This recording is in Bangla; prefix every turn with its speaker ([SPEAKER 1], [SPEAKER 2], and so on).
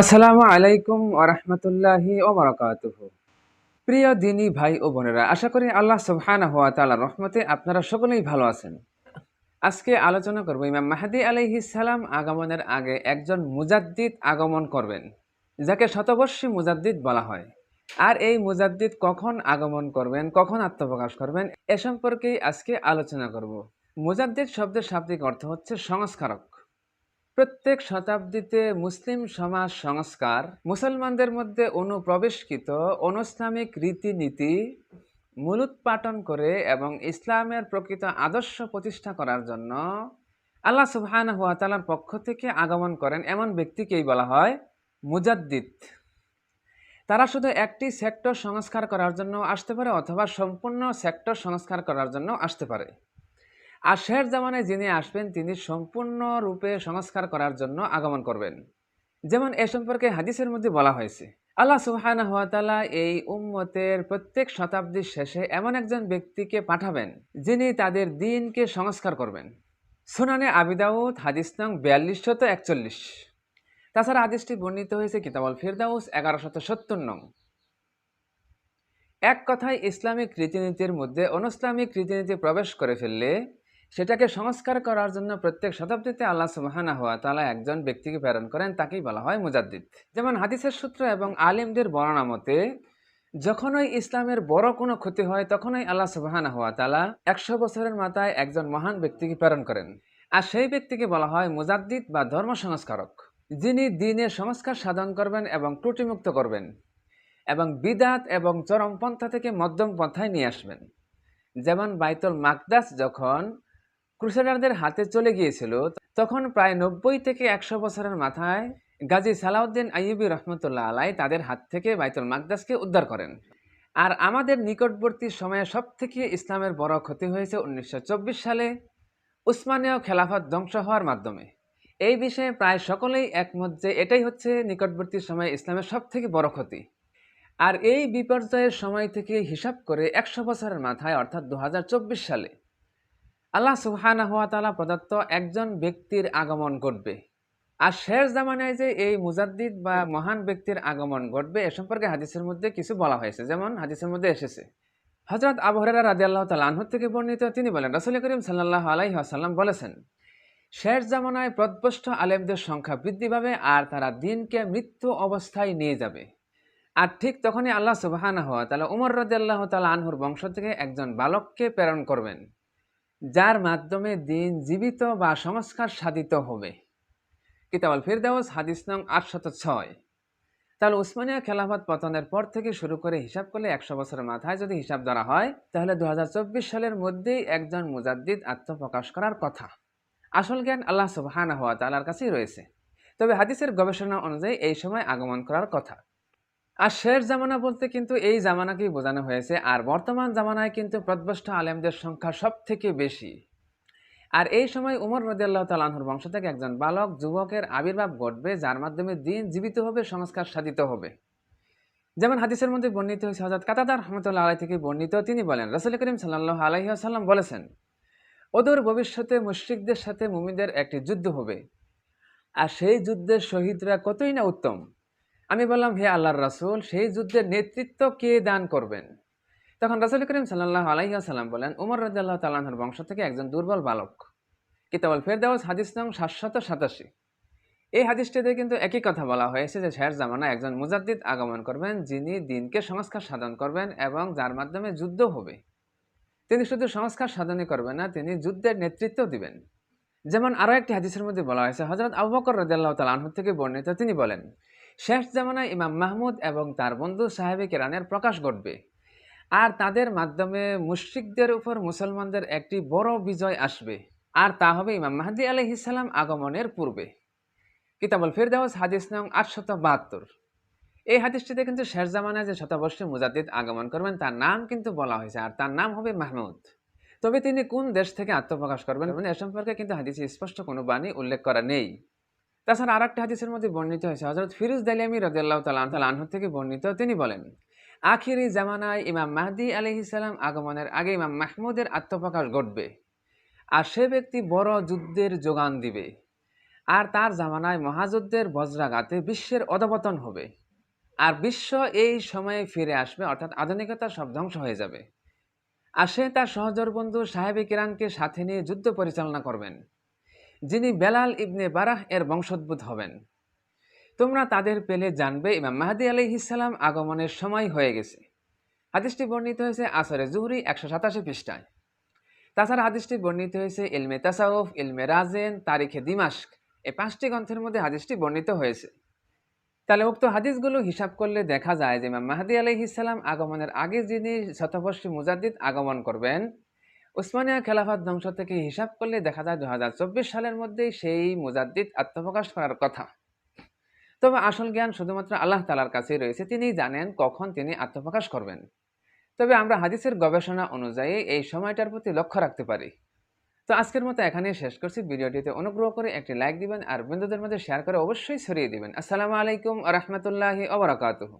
[SPEAKER 1] আসসালামু আলাইকুম ওরহমতুল্লাহি ওবরাকাতুহ প্রিয় দিনী ভাই ও বোনেরা, আশা করি আল্লাহ সুবহানাহু ওয়া তাআলার রহমতে আপনারা সকলেই ভালো আছেন। আজকে আলোচনা করব ইমাম মাহাদি আলাইহিস সালাম আগমনের আগে একজন মুজাদ্দিদ আগমন করবেন, যাকে শতবর্ষী মুজাদ্দিদ বলা হয়। আর এই মুজাদ্দিদ কখন আগমন করবেন, কখন আত্মপ্রকাশ করবেন, এ সম্পর্কেই আজকে আলোচনা করব। মুজাদ্দিদ শব্দের শাব্দিক অর্থ হচ্ছে সংস্কারক। প্রত্যেক শতাব্দীতে মুসলিম সমাজ সংস্কার, মুসলমানদের মধ্যে অনুপ্রবেশকৃত অনুইসলামিক রীতিনীতি মূলোৎপাটন করে এবং ইসলামের প্রকৃত আদর্শ প্রতিষ্ঠা করার জন্য আল্লাহ সুবহান হুয়া তালার পক্ষ থেকে আগমন করেন এমন ব্যক্তিকেই বলা হয় মুজাদ্দিদ। তারা শুধু একটি সেক্টর সংস্কার করার জন্য আসতে পারে অথবা সম্পূর্ণ সেক্টর সংস্কার করার জন্য আসতে পারে। আর শেষ জামানায় যিনি আসবেন, তিনি সম্পূর্ণ রূপে সংস্কার করার জন্য আগমন করবেন। যেমন এ সম্পর্কে হাদিসের মধ্যে বলা হয়েছে, আল্লাহ সুবহানাহু ওয়া তাআলা এই উম্মতের প্রত্যেক শতাব্দীর শেষে এমন একজন ব্যক্তিকে পাঠাবেন, যিনি তাদের দিনকে সংস্কার করবেন। সুনানে আবিদাউদ হাদিস নং বিয়াল্লিশশত একচল্লিশ। তাছাড়া হাদিসটি বর্ণিত হয়েছে কিতাবল ফিরদাউস, এগারোশত সত্তর নং। এক কথায় ইসলামিক রীতিনীতির মধ্যে অনইসলামিক রীতিনীতি প্রবেশ করে ফেললে সেটাকে সংস্কার করার জন্য প্রত্যেক শতাব্দীতে আল্লাহ সুবাহানা হওয়া তালা একজন ব্যক্তিকে প্রেরণ করেন, তাকেই বলা হয় মুজাদ্দিদ। যেমন হাদিসের সূত্র এবং আলিমদের বর্ণনা মতে, যখনই ইসলামের বড় কোনো ক্ষতি হয়, তখনই আল্লাহ সুবাহানা হওয়া তালা একশো বছরের মাথায় একজন মহান ব্যক্তিকে প্রেরণ করেন। আর সেই ব্যক্তিকে বলা হয় মুজাদ্দিদ বা ধর্ম সংস্কারক, যিনি দিনে সংস্কার সাধন করবেন এবং ত্রুটিমুক্ত করবেন এবং বিদাত এবং চরমপন্থা থেকে মধ্যম পন্থায় নিয়ে আসবেন। যেমন বাইতুল মাকদাস যখন ক্রুসেডারদের হাতে চলে গিয়েছিল, তখন প্রায় নব্বই থেকে একশো বছরের মাথায় গাজী সালাউদ্দিন আইয়ুবী রহমতুল্লাহ আলাই তাদের হাত থেকে বাইতুল মাকদাসকে উদ্ধার করেন। আর আমাদের নিকটবর্তী সময়ে সব থেকে ইসলামের বড় ক্ষতি হয়েছে উনিশশো চব্বিশ সালে উসমানীয় খেলাফত ধ্বংস হওয়ার মাধ্যমে। এই বিষয়ে প্রায় সকলেই একমত যে এটাই হচ্ছে নিকটবর্তী সময়ে ইসলামের সব থেকে বড় ক্ষতি। আর এই বিপর্যয়ের সময় থেকে হিসাব করে একশো বছরের মাথায়, অর্থাৎ দু হাজার চব্বিশ সালে আল্লাহ সুবহানা হওয়া তালা প্রদত্ত একজন ব্যক্তির আগমন ঘটবে। আর শেষ জামানায় যে এই মুজাদ্দিদ বা মহান ব্যক্তির আগমন ঘটবে, এ সম্পর্কে হাদিসের মধ্যে কিছু বলা হয়েছে। যেমন হাদিসের মধ্যে এসেছে হজরত আবহরেরা রাজি আল্লাহ তালাহ থেকে বর্ণিত, তিনি বলেন, রসুল করিম সাল্লাহ আলাইহি আসাল্লাম বলেছেন, শেষ জামানায় প্রদপষ্ট আলেমদের সংখ্যা বৃদ্ধি পাবে আর তারা দিনকে মৃত্যু অবস্থায় নিয়ে যাবে। আর ঠিক তখনই আল্লাহ সুবাহানা হওয়া তাহলে উমর রাজি আল্লাহ তালা আনহুর বংশ থেকে একজন বালককে প্রেরণ করবেন। যার মাধ্যমে দিন জীবিত বা সংস্কার সাধিত হবে। কিতাবল ফিরদাউস, হাদিস নং আটশত ছয়। তাহলে উসমানিয়া খেলাফত পতনের পর থেকে শুরু করে হিসাব করলে একশো বছরের মাথায় যদি হিসাব ধরা হয়, তাহলে দু হাজার চব্বিশ সালের মধ্যেই একজন মুজাদ্দিদ আত্মপ্রকাশ করার কথা। আসল জ্ঞান আল্লাহ সুবাহানা হওয়া তালার কাছেই রয়েছে। তবে হাদিসের গবেষণা অনুযায়ী এই সময় আগমন করার কথা। আর শেষ জামানা বলতে কিন্তু এই জামানাকেই বোঝানো হয়েছে, আর বর্তমান জামানায় কিন্তু প্রদ্বষ্ট আলেমদের সংখ্যা সব থেকে বেশি। আর এই সময় উমর রদিয়াল্লাহ তালাহুর বংশ থেকে একজন বালক, যুবকের আবির্ভাব ঘটবে, যার মাধ্যমে দিন জীবিত হবে, সংস্কার সাধিত হবে। যেমন হাদিসের মধ্যে বর্ণিত হয়েছে হজরত কাতাদার রহমতুল্লাহ আলাই থেকে বর্ণিত, তিনি বলেন, রসুল করিম সাল্লাহ আলহিহাসাল্লাম বলেছেন, ওদূর ভবিষ্যতে মুশ্রিকদের সাথে মুমিদের একটি যুদ্ধ হবে, আর সেই যুদ্ধের শহীদরা কতই না উত্তম। আমি বললাম, হে আল্লাহর রাসুল, সেই যুদ্ধের নেতৃত্ব কে দান করবেন? তখন রাসুল করিম সাল্লাহ আলাইসাল্লাম বলেন, উমর রাজ্লাহ তাল্লাহর বংশ থেকে একজন দুর্বল বালক। কিতাবল ফেরদাউস, হাদিস নং সাতশত সাতাশি। এই হাদিসটিতে কিন্তু একই কথা বলা হয়েছে যে শের জামানা একজন মুজাদ্দিদ আগমন করবেন, যিনি দিনকে সংস্কার সাধন করবেন এবং যার মাধ্যমে যুদ্ধ হবে। তিনি শুধু সংস্কার সাধনই করবেন না, তিনি যুদ্ধের নেতৃত্ব দিবেন। যেমন আরও একটি হাদিসের মধ্যে বলা হয়েছে হজরত আবু বকর রাজ্লাহ তালাহ থেকে বর্ণিত, তিনি বলেন শেষ জামানায় ইমাম মাহমুদ এবং তার বন্ধু সাহেবে কেরানের প্রকাশ ঘটবে। আর তাদের মাধ্যমে মুশ্রিকদের উপর মুসলমানদের একটি বড় বিজয় আসবে। আর তা হবে ইমাম মাহাদি আলহিসাল্লাম আগমনের পূর্বে। কিতাবল ফিরদাউস, হাদিস নং আটশত বাহাত্তর। এই হাদিসটিতে কিন্তু শেষ জামানায় যে শতবর্ষী মুজাদ্দিদ আগমন করবেন, তার নাম কিন্তু বলা হয়েছে। আর তার নাম হবে মাহমুদ। তবে তিনি কোন দেশ থেকে আত্মপ্রকাশ করবেন, এ সম্পর্কে কিন্তু হাদিসে স্পষ্ট কোনো বাণী উল্লেখ করা নেই। তাছাড়া আর হাদিসের মধ্যে বর্ণিত হয়েছে হজরত ফিরুজ দালিয়ামি রাজিয়াল্লাহ তাল আনহু থেকে বর্ণিত, তিনি বলেন, আখিরি জামানায় ইমাম মাহদি আলহিসাল্লাম আগমনের আগে ইমাম মাহমুদের আত্মপ্রকাশ ঘটবে। আর সে ব্যক্তি বড় যুদ্ধের যোগান দিবে। আর তার জামানায় মহাযুদ্ধের বজ্রাঘাতে বিশ্বের অধপতন হবে। আর বিশ্ব এই সময়ে ফিরে আসবে, অর্থাৎ আধুনিকতা সব ধ্বংস হয়ে যাবে। আর সে তার সহজর বন্ধু সাহেবে কিরানকে সাথে নিয়ে যুদ্ধ পরিচালনা করবেন। যিনি বেলাল ইবনে বারাহ এর বংশোদ্ভূত হবেন। তোমরা তাদের পেলে জানবে ইমাম মাহাদি আলাইহিসাল্লাম আগমনের সময় হয়ে গেছে। হাদিসটি বর্ণিত হয়েছে আসরে জুহরি একশো সাতাশি পৃষ্ঠায়। তাছাড়া হাদিসটি বর্ণিত হয়েছে ইলমে তাসাউফ, ইলমে রাজেন, তারিখে দিমাস্ক। এই পাঁচটি গ্রন্থের মধ্যে হাদিসটি বর্ণিত হয়েছে। তাহলে উক্ত হাদিসগুলো হিসাব করলে দেখা যায় যে ইমাম মাহাদি আলাইহিসাল্লাম আগমনের আগে যিনি শতবর্ষী মুজাদ্দিদ আগমন করবেন উসমানিয়া খেলাফত ধ্বংস থেকে হিসাব করলে দেখা যায় দু হাজার চব্বিশ সালের মধ্যেই সেই মুজাদ্দিদ আত্মপ্রকাশ করার কথা। তবে আসল জ্ঞান শুধুমাত্র আল্লাহ তালার কাছেই রয়েছে তিনি জানেন কখন তিনি আত্মপ্রকাশ করবেন। তবে আমরা হাদিসের গবেষণা অনুযায়ী এই সময়টার প্রতি লক্ষ্য রাখতে পারি। তো আজকের মতো এখানেই শেষ করছি। ভিডিওটিতে অনুগ্রহ করে একটি লাইক দিবেন আর বন্ধুদের মধ্যে শেয়ার করে অবশ্যই ছড়িয়ে দিবেন। আসসালামু আলাইকুম রহমতুল্লাহি ওবরাকাতুহু